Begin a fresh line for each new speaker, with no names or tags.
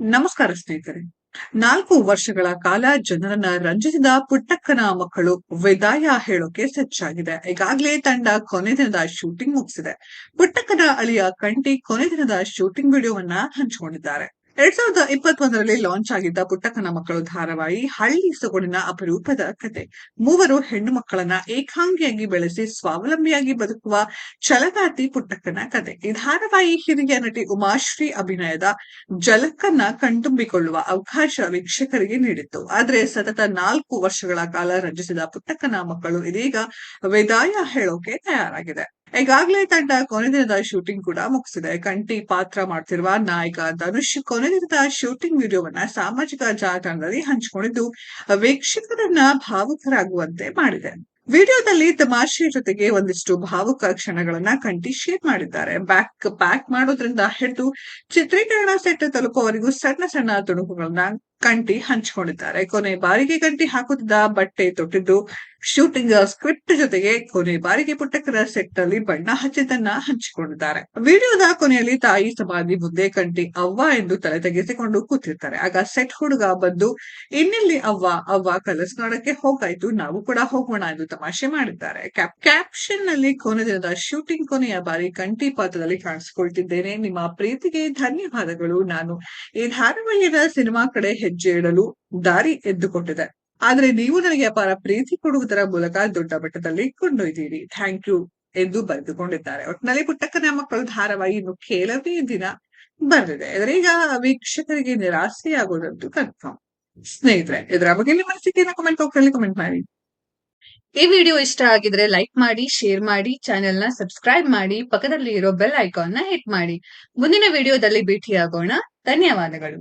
ನಮಸ್ಕಾರ ಸ್ನೇಹಿತರೆ. ನಾಲ್ಕು ವರ್ಷಗಳ ಕಾಲ ಜನರನ್ನ ರಂಜಿಸಿದ ಪುಟ್ಟಕ್ಕನ ಮಕ್ಕಳು ವಿದಾಯ ಹೇಳೋಕೆ ಸಜ್ಜಾಗಿದೆ. ಈಗಾಗಲೇ ತಂಡ ಕೊನೆ ದಿನದ ಶೂಟಿಂಗ್ ಮುಗಿಸಿದೆ. ಪುಟ್ಟಕ್ಕನ ಅಳಿಯ ಕಂಟಿ ಕೊನೆ ದಿನದ ಶೂಟಿಂಗ್ ವಿಡಿಯೋವನ್ನ ಹಂಚಿಕೊಂಡಿದ್ದಾರೆ. ಎರಡ್ ಸಾವಿರದ ಇಪ್ಪತ್ತೊಂದರಲ್ಲಿ ಲಾಂಚ್ ಆಗಿದ್ದ ಪುಟ್ಟಕ್ಕನ ಮಕ್ಕಳು ಧಾರಾವಾಹಿ ಹಳ್ಳಿ ಸೊಗಡಿನ ಅಪರೂಪದ ಕತೆ. ಮೂವರು ಹೆಣ್ಣು ಮಕ್ಕಳನ್ನ ಏಕಾಂಗಿಯಾಗಿ ಬೆಳೆಸಿ ಸ್ವಾವಲಂಬಿಯಾಗಿ ಬದುಕುವ ಛಲಗಾತಿ ಪುಟ್ಟಕ್ಕನ ಕತೆ. ಈ ಧಾರಾವಾಹಿ ಹಿರಿಯ ನಟಿ ಉಮಾಶ್ರೀ ಅಭಿನಯದ ಜಲಕ್ಕನ್ನ ಕಣ್ತುಂಬಿಕೊಳ್ಳುವ ಅವಕಾಶ ವೀಕ್ಷಕರಿಗೆ ನೀಡಿತ್ತು. ಆದ್ರೆ ಸತತ ನಾಲ್ಕು ವರ್ಷಗಳ ಕಾಲ ರಚಿಸಿದ ಪುಟ್ಟಕ್ಕನ ಮಕ್ಕಳು ಇದೀಗ ವಿದಾಯ ಹೇಳೋಕೆ ತಯಾರಾಗಿದೆ. ಈಗಾಗಲೇ ತಂಡ ಕೊನೆ ದಿನದ ಶೂಟಿಂಗ್ ಕೂಡ ಮುಗಿಸಿದೆ. ಕಂಟಿ ಪಾತ್ರ ಮಾಡ್ತಿರುವ ನಾಯಕ ಧನುಷ್ ಕೊನೆ ದಿನದ ಶೂಟಿಂಗ್ ವಿಡಿಯೋವನ್ನ ಸಾಮಾಜಿಕ ಜಾಲತಾಣದಲ್ಲಿ ಹಂಚಿಕೊಂಡಿದ್ದು, ವೀಕ್ಷಕರನ್ನ ಭಾವುಕರಾಗುವಂತೆ ಮಾಡಿದೆ. ವಿಡಿಯೋದಲ್ಲಿ ತಮಾಷೆಯ ಜೊತೆಗೆ ಒಂದಿಷ್ಟು ಭಾವುಕ ಕ್ಷಣಗಳನ್ನ ಕಂಟಿ ಶೇರ್ ಮಾಡಿದ್ದಾರೆ. ಬ್ಯಾಕ್ ಪ್ಯಾಕ್ ಮಾಡೋದ್ರಿಂದ ಹಿಡಿದು ಚಿತ್ರೀಕರಣ ಸೆಟ್ ತಲುಪುವವರೆಗೂ ಸಣ್ಣ ಸಣ್ಣ ತುಣುಕುಗಳನ್ನ ಕಂಟಿ ಹಂಚಿಕೊಂಡಿದ್ದಾರೆ. ಕೊನೆ ಬಾರಿಗೆ ಕಂಟಿ ಹಾಕುತ್ತಿದ್ದ ಬಟ್ಟೆ ತೊಟ್ಟಿದ್ದು ಶೂಟಿಂಗ್ ಸ್ಕ್ರಿಪ್ಟ್ ಜೊತೆಗೆ ಕೊನೆ ಬಾರಿಗೆ ಪುಟ್ಟಕರ ಸೆಟ್ ಅಲ್ಲಿ ಬಣ್ಣ ಹಚ್ಚಿದ್ದನ್ನ ಹಂಚಿಕೊಂಡಿದ್ದಾರೆ. ವಿಡಿಯೋದ ಕೊನೆಯಲ್ಲಿ ತಾಯಿ ಸಮಾಧಿ ಮುಂದೆ ಕಂಟಿ ಅವ್ವ ಎಂದು ತಲೆ ತೆಗೆಸಿಕೊಂಡು ಕೂತಿರ್ತಾರೆ. ಆಗ ಸೆಟ್ ಹುಡುಗ ಬಂದು, ಇನ್ನಿಲ್ಲಿ ಅವ್ವ? ಅವ್ವ ಕಲಸ್ನಾಡಕ್ಕೆ ಹೋಗಾಯ್ತು. ನಾವು ಕೂಡ ಹೋಗೋಣ ಎಂದು ತಮಾಷೆ ಮಾಡಿದ್ದಾರೆ. ಕ್ಯಾಪ್ಷನ್ನಲ್ಲಿ ಕೊನೆ ದಿನದ ಶೂಟಿಂಗ್ ಕೊನೆಯ ಬಾರಿ ಕಂಟಿ ಪಾತ್ರದಲ್ಲಿ ಕಾಣಿಸಿಕೊಳ್ತಿದ್ದೇನೆ. ನಿಮ್ಮ ಪ್ರೀತಿಗೆ ಧನ್ಯವಾದಗಳು. ನಾನು ಈ ಧಾರಾವಾಹಿಯ ಸಿನಿಮಾ ಕಡೆ ಹೆಜ್ಜೆ ಇಡಲು ದಾರಿ ಎದ್ದುಕೊಂಡಿದೆ. ಆದ್ರೆ ನೀವು ನನಗೆ ಅಪಾರ ಪ್ರೀತಿ ಕೊಡುವುದರ ಮೂಲಕ ದೊಡ್ಡ ಮಟ್ಟದಲ್ಲಿ ಕೊಂಡೊಯ್ದೀರಿ. ಥ್ಯಾಂಕ್ ಯು ಎಂದು ಬರೆದುಕೊಂಡಿದ್ದಾರೆ. ಒಟ್ಟಿನಲ್ಲಿ ಪುಟ್ಟಕ್ಕನ ಮಕ್ಕಳು ಧಾರಾವಾಹಿ ಇನ್ನು ಕೆಲವೇ ದಿನ ಬರಲಿದೆ. ಇದರೀಗ ವೀಕ್ಷಕರಿಗೆ ನಿರಾಸೆಯಾಗೋದಂತೂ ಕನ್ಫರ್ಮ್. ಸ್ನೇಹಿತರೆ, ಇದರ ಬಗ್ಗೆ ನಿಮ್ಮ ಅನಿಸಿಕೆಯನ್ನು ಕಮೆಂಟ್ ಬಾಕ್ಸ್ ಕಮೆಂಟ್ ಮಾಡಿ.
ಈ ವಿಡಿಯೋ ಇಷ್ಟ ಆಗಿದ್ರೆ ಲೈಕ್ ಮಾಡಿ ಶೇರ್ ಮಾಡಿ ಚಾನೆಲ್ನ ಸಬ್ಸ್ಕ್ರೈಬ್ ಮಾಡಿ ಪಕ್ಕದಲ್ಲಿ ಇರೋ ಬೆಲ್ ಐಕಾನ್ನ ಹಿಟ್ ಮಾಡಿ. ಮುಂದಿನ ವಿಡಿಯೋದಲ್ಲಿ ಭೇಟಿಯಾಗೋಣ. ಧನ್ಯವಾದಗಳು.